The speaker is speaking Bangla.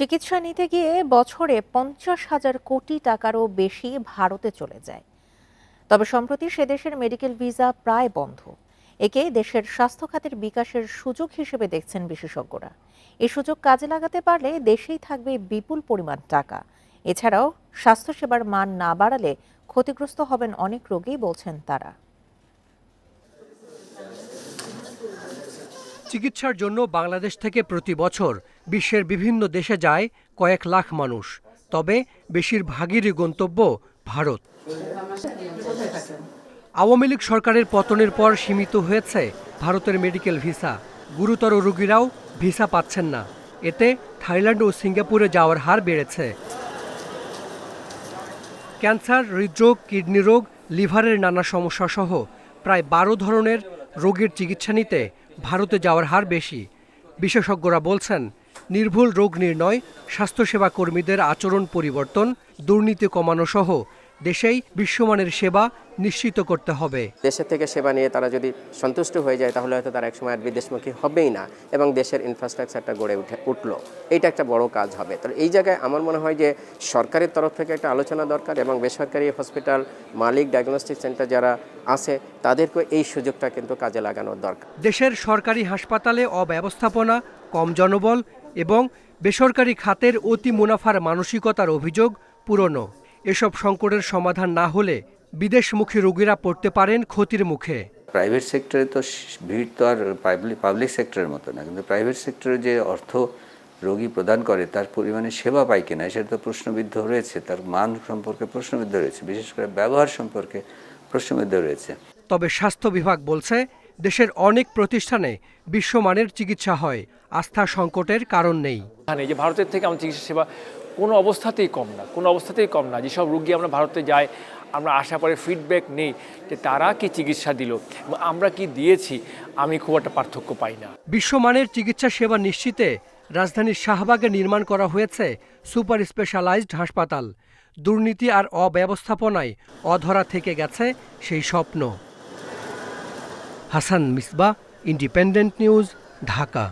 চিকিৎসা নিতে গিয়ে বছরে পঞ্চাশ হাজার কোটি টাকারও বেশি ভারতে চলে যায়। তবে সম্প্রতি সে দেশের মেডিকেল ভিসা প্রায় বন্ধ। একে দেশের স্বাস্থ্য খাতের বিকাশের সুযোগ হিসেবে দেখছেন বিশেষজ্ঞরা। এই সুযোগ কাজে লাগাতে পারলে দেশেই থাকবে বিপুল পরিমাণ টাকা। এছাড়াও স্বাস্থ্যসেবার মান না বাড়ালে ক্ষতিগ্রস্ত হবেন অনেক রোগী, বলছেন তারা। চিকিৎসার জন্য বাংলাদেশ থেকে প্রতি বছর বিশ্বের বিভিন্ন দেশে যায় কয়েক লাখ মানুষ। তবে বেশিরভাগেরই গন্তব্য ভারত। আওয়ামী লীগ সরকারের পতনের পর সীমিত হয়েছে ভারতের মেডিকেল ভিসা। গুরুতর রোগীরাও ভিসা পাচ্ছেন না। এতে থাইল্যান্ড ও সিঙ্গাপুরে যাওয়ার হার বেড়েছে। ক্যান্সার, হৃদরোগ, কিডনি রোগ, লিভারের নানা সমস্যা সহ প্রায় বারো ধরনের রোগের চিকিৎসা নিতে ভারতে যাওয়ার হার বেশি। বিশেষজ্ঞরা বলছেন, নির্ভুল রোগ নির্ণয়, স্বাস্থ্যসেবা কর্মীদের আচরণ পরিবর্তন, দুর্নীতি কমানো সহ দেশেই বিশ্বমানের সেবা নিশ্চিত করতে হবে। দেশের থেকে সেবা নিয়ে তারা যদি সন্তুষ্ট হয়ে যায় তাহলে হয়তো তারা একসময় আর বিদেশমুখী হবেই না এবং দেশের ইনফ্রাস্ট্রাকচারটা গড়ে উঠে উঠল। এইটা একটা বড় কাজ হবে। তাহলে এই জায়গায় আমার মনে হয় যে সরকারের তরফ থেকে একটা আলোচনা দরকার এবং বেসরকারি হসপিটাল মালিক ডায়াগনস্টিক সেন্টার যারা আছে তাদেরকে এই সুযোগটা কিন্তু কাজে লাগানোর দরকার। দেশের সরকারি হাসপাতালে অব্যবস্থাপনা কম জনবল এবং বেসরকারি খাতের অতি মুনাফার মানসিকতার অভিযোগ পুরনো। এসব সংকটের সমাধান না হলে বিদেশমুখী রোগীরা পড়তে পারেন ক্ষতির মুখে। প্রাইভেট সেক্টরে তো ভিড় তো আর পাবলিক সেক্টরের মতো না। কিন্তু প্রাইভেট সেক্টরে যে অর্থ রোগী প্রদান করে তার পরিমাণে সেবা পায় কিনা সেটা তো প্রশ্নবিদ্ধ রয়েছে। তার মান সম্পর্কে প্রশ্নবিদ্ধ রয়েছে। বিশেষ করে ব্যবহার সম্পর্কে প্রশ্নবিদ্ধ রয়েছে। তবে স্বাস্থ্য বিভাগ বলছে দেশের অনেক প্রতিষ্ঠানে বিশ্বমানের চিকিৎসা হয়। আস্থা সংকটের কারণ নেই। যে ভারতের থেকে আমার চিকিৎসা সেবা কোনো অবস্থাতেই কম না, কোনো অবস্থাতেই কম না। যেসব রুগী আমরা ভারতে যাই, আমরা আশা পরে ফিডব্যাক নেই যে তারা কি চিকিৎসা দিল আমরা কি দিয়েছি, আমি খুব একটা পার্থক্য পাই না। বিশ্বমানের চিকিৎসা সেবা নিশ্চিতে রাজধানীর শাহবাগে নির্মাণ করা হয়েছে সুপার স্পেশালাইজড হাসপাতাল। দুর্নীতি আর অব্যবস্থাপনায় অধরা থেকে গেছে সেই স্বপ্ন। Hasan Misba independent news Dhaka.